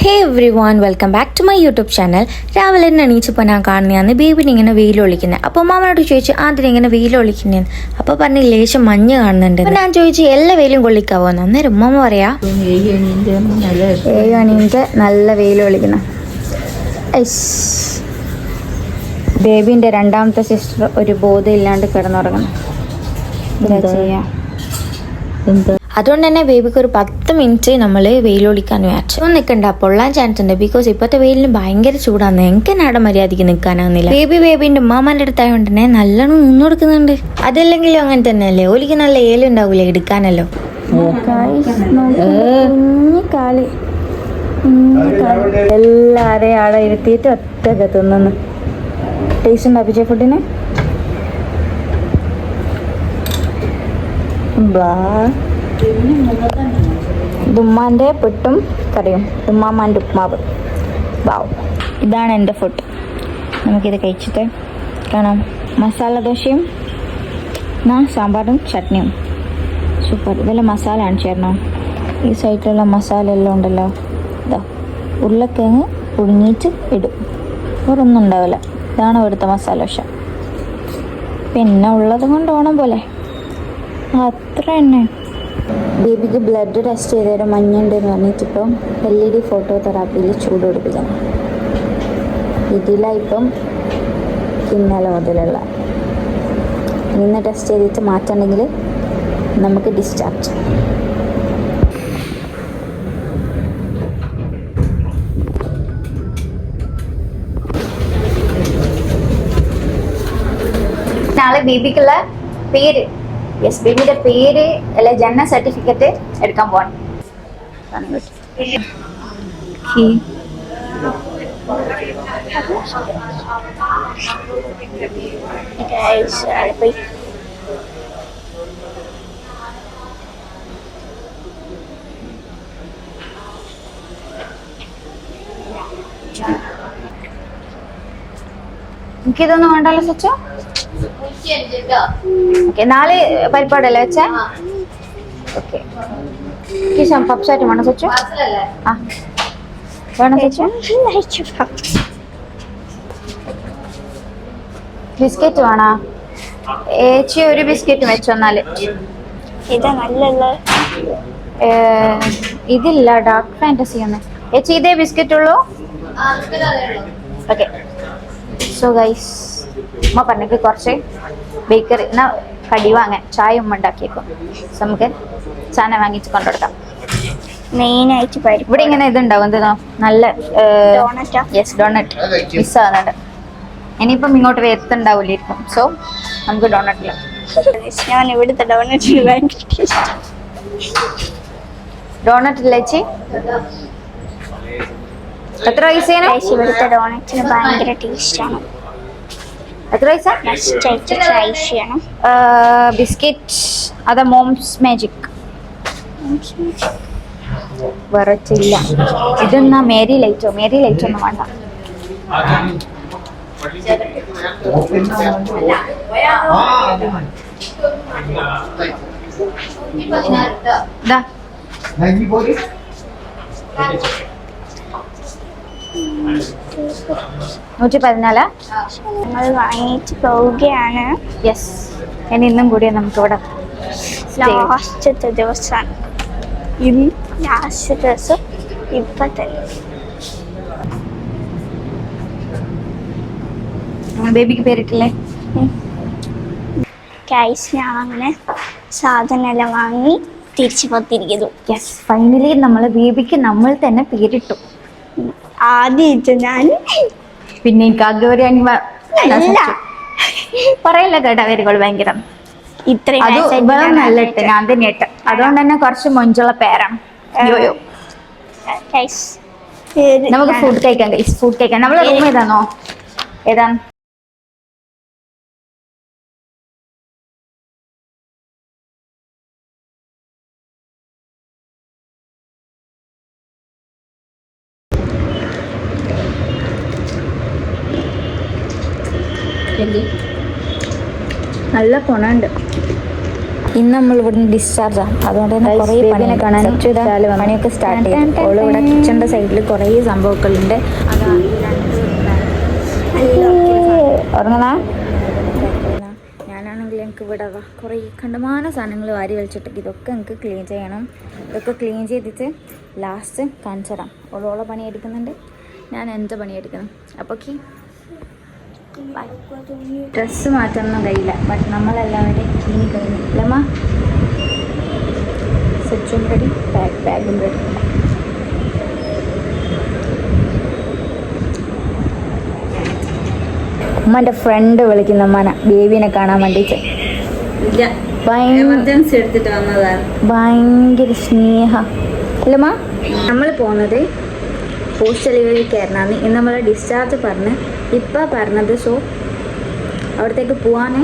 Hey everyone welcome back to my YouTube channel രാവിലെ തന്നെ എണീച്ചപ്പോൾ ഞാൻ കാണുന്നതാണ് ബേബിനെ ഇങ്ങനെ വെയിൽ ഒളിക്കുന്നത് അപ്പോൾ മാമനോട് ചോദിച്ചു ആദ്യം ഇങ്ങനെ വെയിൽ ഒളിക്കുന്നതെന്ന് അപ്പോൾ പറഞ്ഞ് ലേശം മഞ്ഞ് കാണുന്നുണ്ട്. ഞാൻ ചോദിച്ചു എല്ലാ വെയിലും കൊള്ളിക്കാവോ? എന്ന്. അന്നേരം ഉമ്മ പറയാ നല്ല ഏഴ് മണിന്റെ നല്ല വെയിൽ ഒളിക്കുന്ന. ബേബിന്റെ രണ്ടാമത്തെ സിസ്റ്റർ ഒരു ബോധം ഇല്ലാണ്ട് കിടന്നുറങ്ങണം എന്താ? ചെയ്യാ? എന്താ? അതുകൊണ്ട് തന്നെ ബേബിക്ക് ഒരു പത്ത് മിനിറ്റ് നമ്മൾ വെയിലൊളിക്കാൻ വിചാരിച്ചു നിൽക്കണ്ട പൊള്ളാൻ ചാൻസ് ഉണ്ട്. ബിക്കോസ് ഇപ്പോഴത്തെ വെയിലിന് ഭയങ്കര ചൂടാണ് എനിക്ക് നാടൻ മര്യാദയ്ക്ക് നിൽക്കാനാവുന്നില്ല ബേബി ബേബിന്റെ ഉമ്മാമാന്റെ അടുത്തായതുകൊണ്ട് തന്നെ നല്ലോണം നിന്ന് കൊടുക്കുന്നുണ്ട്. അതല്ലെങ്കിലും അങ്ങനെ തന്നെയല്ലേ? ഓലിക്ക് നല്ല ഏലുണ്ടാവൂലേ എടുക്കാനല്ലോ. എല്ലാരെയും ആടെ ഇരുത്തിയിട്ട് ഒറ്റയ്ക്ക് തിന്നു ടേസ്റ്റ് ഉണ്ടോ അഭിജയ ഫുഡിന് ബാ. ദുമ്മാന്റെ പുട്ടും കറിയും. ദുമ്മാമാന്റെ ഉപ്മാവ്. വാവ്. ഇതാണ് എന്റെ ഫുഡ് നമുക്കിത് കഴിച്ചിട്ട് കാണാം. മസാല ദോശയും എന്നാ സാമ്പാറും ചട്നിയും. സൂപ്പർ ഇതെല്ലാം മസാല ആണ് ചേർന്നോ? ഈ സൈഡിലുള്ള മസാല എല്ലാം ഉണ്ടല്ലോ. ഇതാ ഉരുളക്കിഴങ്ങ് പുഴുങ്ങിയിട്ട് ഇടും. വേറൊന്നും ഉണ്ടാവില്ല. ഇതാണ് ഇവിടുത്തെ മസാല ദോശ. പിന്നെ ഉള്ളത് കൊണ്ട് ഓണം പോലെ. അത്ര തന്നെ. ബേബിക്ക് ബ്ലഡ് ടെസ്റ്റ് ചെയ്തേരം മഞ്ഞുണ്ട് എന്ന് പറഞ്ഞിട്ടിപ്പം എൽ ഇ ഡി ഫോട്ടോ തെറാപ്പിയിൽ ചൂട് പിടിപ്പിക്കണം ഇതിലായിപ്പം ഇന്നലെ മുതലുള്ള. ഇന്ന് ടെസ്റ്റ് ചെയ്തിട്ട് മാറ്റണമെങ്കിൽ നമുക്ക് ഡിസ്ചാർജ് നാളെ ബേബിക്കുള്ള പേര്. യെസ് ബേബിയുടെ പേര് അല്ലെ ജനന സർട്ടിഫിക്കറ്റ് എടുക്കാൻ പോകണം എനിക്കിതൊന്നും വേണ്ടല്ലോ സച്ചോ? ഓക്കെ നാളെ പരിപാടിയല്ലേ വെച്ചേ? ഓക്കെ കിശം പപ്സായിട്ട് വേണം സച്ചു? ആ. വേണം സച്ചു? ബിസ്ക്കറ്റ് വേണോ? ഏച്ചി ഒരു ബിസ്ക്കറ്റ് വെച്ചോ എന്നാൽ. ഇതാ നല്ലുള്ള ഏ, ഇതില്ല ഡാർക്ക് ഫാന്റസി ഒന്ന് ഏച്ചി ഇതേ ബിസ്ക്കറ്റ് ഉള്ളൂ. ഓക്കെ സോ ഗൈസ് ഉമ്മ പറഞ്ഞെങ്കിൽ കുറച്ച് ബേക്കറി എന്നാ കടി വാങ്ങാൻ ചായ ഉമ്മ ഉണ്ടാക്കിയേക്കും. സോ നമുക്ക് ചാന വാങ്ങിച്ച് കൊണ്ടുകൊടുക്കാം മെയിനായിട്ട് പരിപ്പ് ഇവിടെ ഇങ്ങനെ ഇതുണ്ടാവും എന്തെന്നോ? നല്ല ഡോണറ്റാ യെസ് ഡോണറ്റ് മിസ്സാകുന്നുണ്ട് ഇനിയിപ്പം ഇങ്ങോട്ട് വരുത്തുണ്ടാവില്ലായിരിക്കും സോ നമുക്ക് ഡോണറ്റില്ല ഞാൻ ഇവിടുത്തെ ഡോണറ്റിന് ഭയങ്കര ഡോണറ്റ് ഇല്ലേച്ചി എത്ര പൈസയാണ് ഇവിടുത്തെ ഡോണറ്റിന് ഭയങ്കര ടേസ്റ്റാണ് എത്ര പൈസ? ബിസ്ക്കറ്റ് അതാ മോംസ് മാജിക്. വിറച്ചില്ല. ഇതെന്നാ മേരി ലൈറ്റോ മേരി ലൈറ്റ് ഒന്നും വേണ്ട. ഇതാ. നൂറ്റി പതിനാല് നമ്മൾ വാങ്ങിച്ച് പോവുകയാണ്. യെസ് ഇനി ഇന്നും കൂടിയ നമുക്ക് ഇവിടെ ലാസ്റ്റത്തെ ദിവസമാണ് ഇന്ന് ലാസ്റ്റ് ദിവസം ഇപ്പൊ തന്നെ ബേബിക്ക് പേരിട്ടില്ലേ? കൈസ് ഞാൻ അങ്ങനെ സാധനമെല്ലാം വാങ്ങി തിരിച്ചു പോത്തിരിക്കുന്നു യെസ് ഫൈനലി നമ്മൾ ബേബിക്ക് നമ്മൾ തന്നെ പേരിട്ടു. ആദ്യമായിട്ട് ഞാൻ പിന്നെ എനിക്ക് അഗവരിയാണി അല്ല. പറയല്ല കേട്ടോ വരികൾ ഭയങ്കര. ഇത്രയും നല്ല ഇട്ട് ഞാൻ തന്നെ ഇട്ട് അതുകൊണ്ട് തന്നെ കുറച്ച് മൊഞ്ചുള്ള പേരാണ്. യോയോ നമുക്ക് ഫുഡ് കഴിക്കാം ഫുഡ് കഴിക്കാം. നമ്മൾ റൂം ഏതാണോ? ഏതാണ്? നല്ല കുണുണ്ട് ഇന്ന് നമ്മൾ ഇവിടുന്ന് ആണ്. അതുകൊണ്ട് തന്നെ കുറേ പണിയെ കാണാൻ പണിയൊക്കെ സ്റ്റാർട്ട് ചെയ്യാം ടാൻ, ഇവിടെ. കിച്ചണിന്റെ സൈഡിൽ കുറേ സംഭവങ്ങളുണ്ട്. ഉറങ്ങണ ഞാനാണെങ്കിൽ എനിക്ക് ഇവിടെ കുറേ കണ്ടമാന സാധനങ്ങൾ വാരി വലിച്ചിട്ട് ഇതൊക്കെ എനിക്ക് ക്ലീൻ ചെയ്യണം. ഇതൊക്കെ ക്ലീൻ ചെയ്തിട്ട് ലാസ്റ്റ് കാണിച്ചു തരാം ഓളോളെ പണി എടുക്കുന്നുണ്ട്. ഞാൻ എന്റെ പണി എടുക്കണം അപ്പോൾ ഓക്കെ ഡ്രസ്സ് മാറ്റൊന്നും കഴിയില്ല. ബട്ട് നമ്മളെല്ലാവരും ക്ലീൻ കഴിഞ്ഞു. അല്ലമ്മ? സ്വിച്ചും റെഡി ബാഗ് ബാഗും റെഡി ഉമ്മന്റെ ഫ്രണ്ട് വിളിക്കുന്ന അമ്മനെ. ബേബീനെ കാണാൻ വേണ്ടിയിട്ട് ഭയങ്കര സ്നേഹ. നമ്മൾ പോകുന്നത് പോസ്റ്റ് കയറണാന്ന് ഇന്ന് നമ്മൾ ഡിസ്ചാർജ് പറഞ്ഞ് ഇപ്പം പറഞ്ഞത് സോ അവിടത്തേക്ക് പോവാൻ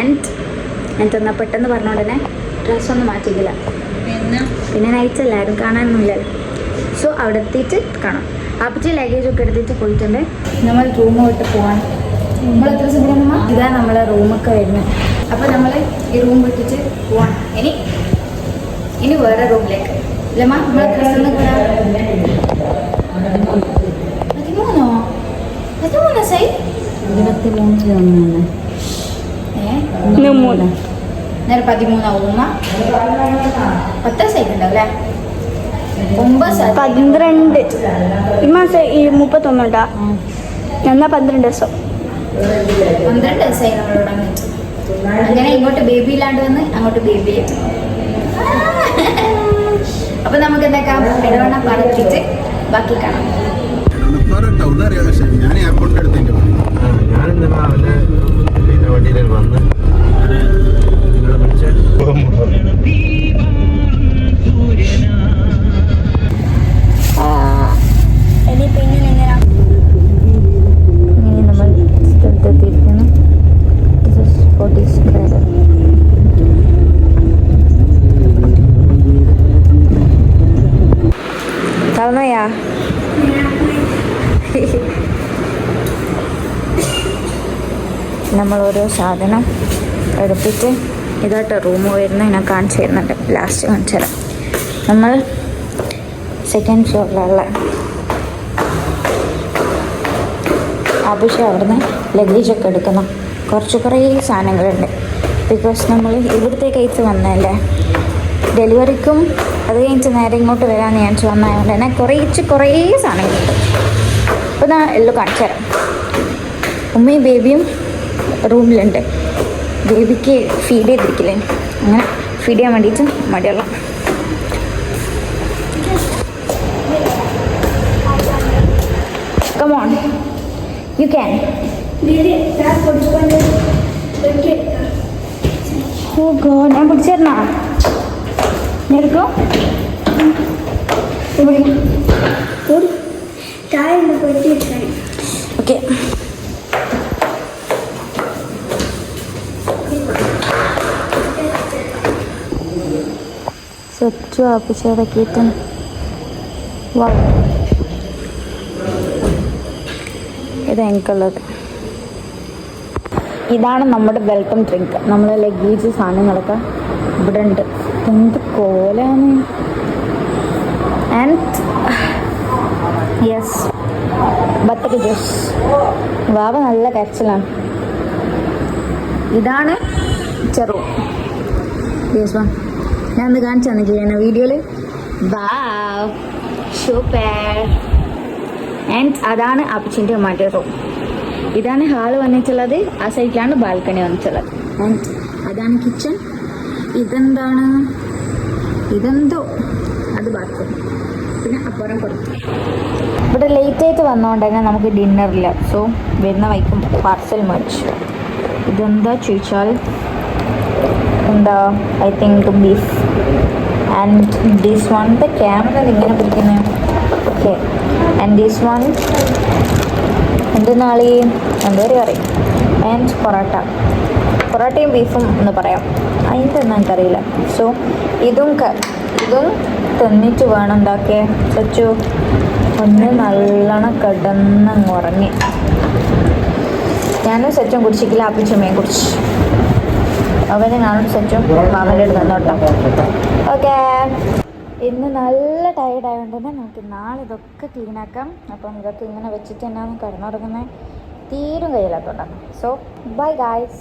ആൻഡ് എന്തെന്നാ പെട്ടെന്ന് പറഞ്ഞോണ്ട് തന്നെ ഡ്രസ്സൊന്നും മാറ്റിക്കില്ല പിന്നെ? നൈറ്റ് എല്ലാവരും കാണാനൊന്നുമില്ലല്ലോ. സോ അവിടെ എത്തിയിട്ട് കാണാം. അപ്പച്ചി ലഗേജ് ഒക്കെ എടുത്തിട്ട് പോയിട്ടുണ്ട്. നമ്മൾ റൂം വിട്ട് പോവാൻ നമ്മൾ എത്ര സമയം ഇതാ നമ്മളെ റൂമൊക്കെ വരുന്നത്. അപ്പോൾ നമ്മൾ ഈ റൂം വിട്ടിട്ട് പോവാം ഇനി ഇനി വേറെ റൂമിലേക്ക് ഇല്ലമ്മ നമ്മൾ ഡ്രസ്സൊന്നും സ്ഥലം ഇരുപത്തി മൂന്നിൽ വന്നു ഏ നേരെ പതിമൂന്നാവും ഉമ്മ പത്ത് അല്ലേ ഒമ്പത് സൈറ്റ് പന്ത്രണ്ട്. ഈ മാസം ഈ മുപ്പത്തൊന്നുണ്ടാ? എന്നാ പന്ത്രണ്ട് ദിവസം. പന്ത്രണ്ട് ദിവസമായി അങ്ങനെ ഇങ്ങോട്ട് ബേബി ഇല്ലാണ്ട് വന്ന് അങ്ങോട്ട് ബേബി. അപ്പൊ നമുക്ക് എന്താക്കാം? ഇടവണ്ണ പറത്തിട്ട് ബാക്കി കാണാം. പറട്ടോ ഒന്നറിയാം പക്ഷേ ഞാൻ എയർപോർട്ടിന്റെ അടുത്തേക്ക് ഞാനിന്ന് രാവിലെ പിന്നെ വണ്ടിയിൽ വന്ന് നിങ്ങളെ വിളിച്ച് നമ്മൾ ഓരോ സാധനം എടുത്തിട്ട് ഇതായിട്ട് റൂം വരുന്നത് ഞാൻ കാണിച്ചു തരുന്നുണ്ട് ലാസ്റ്റ് കാണിച്ചു തരാം നമ്മൾ സെക്കൻഡ് ഫ്ലോറിലുള്ള ആവശ്യം അവിടുന്ന് ലഗേജൊക്കെ എടുക്കണം കുറച്ച് കുറേ സാധനങ്ങളുണ്ട്. ബിക്കോസ് നമ്മൾ ഇവിടുത്തെ കയ്യിൽ വന്നതല്ലേ? ഡെലിവറിക്കും അത് കഴിഞ്ഞിട്ട് നേരെ ഇങ്ങോട്ട് വരാമെന്ന് ഞാൻ വന്നതുകൊണ്ട് തന്നെ കുറേച്ച് കുറേ സാധനങ്ങളുണ്ട്. അപ്പോൾ ഞാൻ എല്ലാം കാണിച്ചു തരാം ഉമ്മയും ബേബിയും റൂമിലുണ്ട്. ബേബിക്ക് ഫീഡ് ചെയ്തിരിക്കില്ലേ? അങ്ങനെ ഫീഡ് ചെയ്യാൻ വേണ്ടിയിട്ട് മടിയുള്ള. കമോൺ യു ക്യാൻ ഓ ഞാൻ പിടിച്ചേരണ എടുക്കോ? താഴെ പൊട്ടി സ്വച്ഛ ആപ്പിച്ചടക്കിയിട്ട് വാ. ഇത് എനിക്കുള്ളത്. ഇതാണ് നമ്മുടെ വെൽക്കം ഡ്രിങ്ക് നമ്മളെ ലഗേജ് സാധനങ്ങളൊക്കെ ഇവിടെ ഉണ്ട് എന്ത് കോലാണ്. ആൻഡ് യെസ് ബത്തക്ക ജ്യൂസ് വാവ നല്ല കരച്ചിലാണ്. ഇതാണ് ചെറു. യെസ് വൺ ഞാൻ ഒന്ന് കാണിച്ചു തന്നിട്ടില്ല ചെയ്യണം വീഡിയോയിൽ? ആൻഡ് അതാണ് അപ്പച്ചിന്റെ ഉമ്മാന്റെ റൂം ഇതാണ് ഹാൾ വന്നിട്ടുള്ളത്. ആ സൈഡിലാണ് ബാൽക്കണി വന്നിട്ടുള്ളത്. ആൻഡ് അതാണ് കിച്ചൺ ഇതെന്താണ്? ഇതെന്തോ? അത് ബാത്റൂം പിന്നെ അപ്പുറം കൊടുത്തു ഇവിടെ ലേറ്റ് ആയിട്ട് വന്നതുകൊണ്ട് തന്നെ നമുക്ക് ഡിന്നറില്ല സോ വരുന്ന വൈക്കും പാർസൽ മേടിച്ചു ഇതെന്താ ചോദിച്ചാൽ എന്താ I think beef and this one the camera ഇങ്ങനെ പിടിക്കുന്നത് ഓക്കെ ആൻഡ് ദിസ് വൺ എന്തെന്നാളി എന്താ ഒരു കറി. ആൻഡ് പൊറോട്ട. പൊറോട്ടയും ബീഫും എന്ന് പറയാം. അതിന്റെ ഒന്നും എനിക്കറിയില്ല. സോ ഇതും ഇതും തിന്നിട്ട് വേണം എന്താക്കേ സച്ചു ഒന്ന് നല്ലോണം കിടന്നങ്ങ് ഉറങ്ങി. ഞാനും സച്ചും കുടിച്ചിട്ടില്ല അപ്പിച്ചമ്മയും കുടിച്ചു. അവന് ഞാനോട് സെറ്റും മാമന്റെ അടുത്ത് നിന്നോട്ടോ ഓക്കെ. ഇന്ന് നല്ല ടയർഡ് ആയതുകൊണ്ട് തന്നെ നമുക്ക് നാളെ ഇതൊക്കെ ക്ലീൻ ആക്കാം. അപ്പം ഇതൊക്കെ ഇങ്ങനെ വെച്ചിട്ട് തന്നെയാണ് കിടന്നുറങ്ങുന്നത് തീരും കയ്യിലാത്തോണ്ടാണ് സോ ബൈ ഗായ്സ്